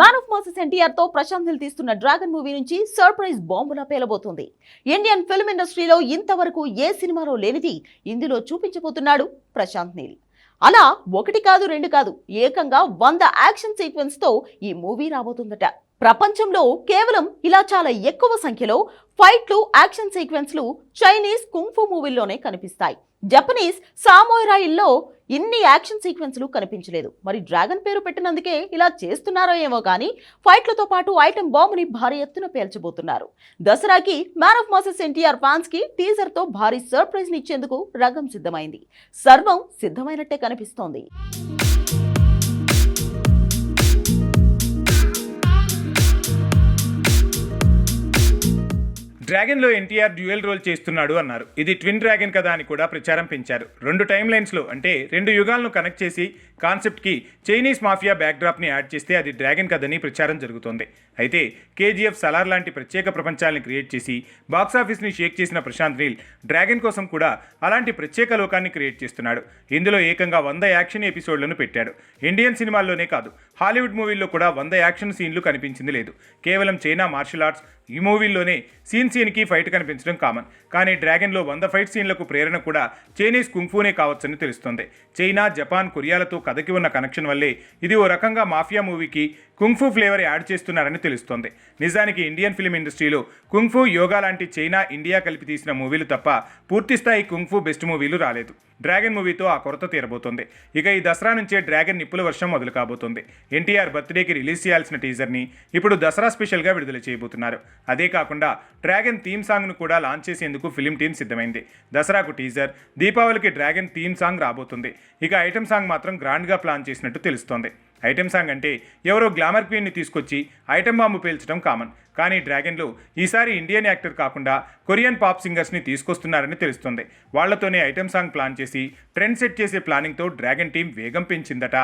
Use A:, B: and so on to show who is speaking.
A: Man of masses ఎన్టీఆర్తో ప్రశాంత్ తీస్తున్న Dragon movie నుంచి సర్ప్రైజ్ బాంబులా పేలబోతుంది. ఇండియన్ ఫిల్మ్ ఇండస్ట్రీలో ఇంతవరకు ఏ సినిమాలో లేనిది ఇందులో చూపించబోతున్నాడు ప్రశాంత్ నీల్. అలా ఒకటి కాదు రెండు కాదు ఏకంగా వంద యాక్షన్ సీక్వెన్స్తో ఈ మూవీ రాబోతుందట. ప్రపంచంలో కేవలం ఇలా చాలా ఎక్కువ సంఖ్యలో ఫైట్లు యాక్షన్ సీక్వెన్స్లు చైనీస్ కుంఫు మూవీల్లోనే కనిపిస్తాయి. జపనీస్ సామోయిరాయిల్లో ఇన్ని యాక్షన్ సీక్వెన్స్లు కనిపించలేదు. మరి డ్రాగన్ పేరు పెట్టినందుకే ఇలా చేస్తున్నారో ఏమో కానీ ఫైట్లతో పాటు ఐటెం బాంబుని భారీ ఎత్తున పేల్చబోతున్నారు. దసరాకి మ్యాన్ ఆఫ్ మాసెస్ ఎన్టీఆర్ ఫ్యాన్స్కి టీజర్తో భారీ సర్ప్రైజ్ ఇచ్చేందుకు రంగం సిద్ధమైంది. సర్వం సిద్ధమైనట్టే కనిపిస్తోంది.
B: డ్రాగన్లో ఎన్టీఆర్ డ్యూయల్ రోల్ చేస్తున్నాడు అన్నారు. ఇది ట్విన్ డ్రాగన్ కదా అని కూడా ప్రచారం పెంచారు. రెండు టైం లైన్స్లో అంటే రెండు యుగాలను కనెక్ట్ చేసి కాన్సెప్ట్కి చైనీస్ మాఫియా బ్యాక్డ్రాప్ని యాడ్ చేస్తే అది డ్రాగన్ కదని ప్రచారం జరుగుతోంది. అయితే కేజీఎఫ్ సలార్ లాంటి ప్రత్యేక ప్రపంచాలను క్రియేట్ చేసి బాక్సాఫీస్ని షేక్ చేసిన ప్రశాంత్ నీల్ డ్రాగన్ కోసం కూడా అలాంటి ప్రత్యేక లోకాన్ని క్రియేట్ చేస్తున్నాడు. ఇందులో ఏకంగా వంద యాక్షన్ ఎపిసోడ్లను పెట్టాడు. ఇండియన్ సినిమాల్లోనే కాదు హాలీవుడ్ మూవీల్లో కూడా వంద యాక్షన్ సీన్లు కనిపించింది లేదు. కేవలం చైనా మార్షల్ ఆర్ట్స్ ఈ మూవీల్లోనే సీన్ సీన్కి ఫైట్ కనిపించడం కామన్. కానీ డ్రాగన్లో వంద ఫైట్ సీన్లకు ప్రేరణ కూడా చైనీస్ కుంఫూనే కావచ్చని తెలుస్తోంది. చైనా జపాన్ కొరియాలతో కథకి ఉన్న కనెక్షన్ వల్లే ఇది ఓ రకంగా మాఫియా మూవీకి కుంగ్ఫూ ఫ్లేవర్ యాడ్ చేస్తున్నారని తెలుస్తోంది. నిజానికి ఇండియన్ ఫిల్మ్ ఇండస్ట్రీలో కుంఫు యోగా లాంటి చైనా ఇండియా కలిపి తీసిన మూవీలు తప్ప పూర్తిస్థాయి కుంఫు బెస్ట్ మూవీలు రాలేదు. డ్రాగన్ మూవీతో ఆ కొరత తీరబోతుంది. ఇక ఈ దసరా నుంచే డ్రాగన్ నిప్పుల వర్షం మొదలు కాబోతుంది. ఎన్టీఆర్ బర్త్డేకి రిలీజ్ చేయాల్సిన టీజర్ని ఇప్పుడు దసరా స్పెషల్గా విడుదల చేయబోతున్నారు. అదే కాకుండా డ్రాగన్ థీమ్ సాంగ్ను కూడా లాంచ్ చేసేందుకు ఫిలిం టీం సిద్ధమైంది. దసరాకు టీజర్ దీపావళికి డ్రాగన్ థీమ్ సాంగ్ రాబోతుంది. ఇక ఐటమ్ సాంగ్ మాత్రం గ్రాండ్గా ప్లాన్ చేసినట్టు తెలుస్తోంది. ఐటెం సాంగ్ అంటే ఎవరో గ్లామర్ క్వీన్ని తీసుకొచ్చి ఐటెం బాంబు పేల్చడం కామన్. కానీ డ్రాగన్లో ఈసారి ఇండియన్ యాక్టర్ కాకుండా కొరియన్ పాప్ సింగర్స్ని తీసుకొస్తున్నారని తెలుస్తుంది. వాళ్ళతోనే ఐటెం సాంగ్ ప్లాన్ చేసి ట్రెండ్ సెట్ చేసే ప్లానింగ్తో డ్రాగన్ టీం వేగం పెంచిందట.